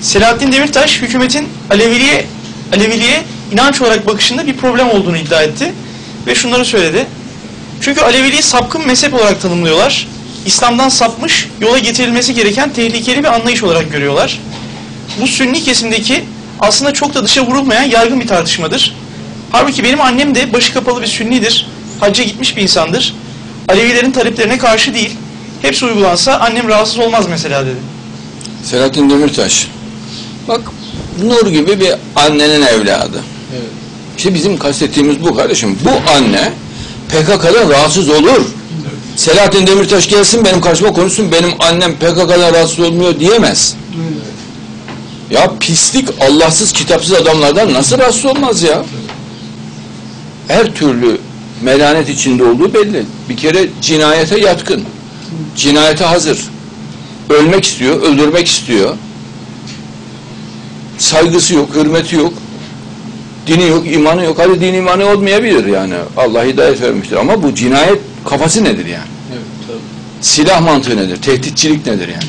Selahattin Demirtaş hükümetin Aleviliğe, Aleviliğe inanç olarak bakışında bir problem olduğunu iddia etti. Ve şunları söyledi. Çünkü Aleviliği sapkın mezhep olarak tanımlıyorlar. İslam'dan sapmış, yola getirilmesi gereken tehlikeli bir anlayış olarak görüyorlar. Bu sünni kesimdeki aslında çok da dışa vurulmayan yaygın bir tartışmadır. Halbuki benim annem de başı kapalı bir sünnidir. Hacca gitmiş bir insandır. Alevilerin taleplerine karşı değil. Hepsi uygulansa annem rahatsız olmaz mesela dedi. Selahattin Demirtaş. Bak Nur gibi bir annenin evladı. Evet. İşte bizim kastettiğimiz bu kardeşim. Bu anne PKK'dan rahatsız olur. Selahattin Demirtaş gelsin benim karşıma konuşsun benim annem PKK'dan rahatsız olmuyor diyemez. Ya pislik Allahsız kitapsız adamlardan nasıl rahatsız olmaz ya? Her türlü melanet içinde olduğu belli. Bir kere cinayete yatkın. Cinayete hazır. Ölmek istiyor, öldürmek istiyor. Saygısı yok, hürmeti yok. Dini yok, imanı yok. Hadi din imanı olmayabilir yani. Allah hidayet vermiştir. Ama bu cinayet kafası nedir yani? Evet tabii. Silah mantığı nedir? Tehditçilik nedir yani?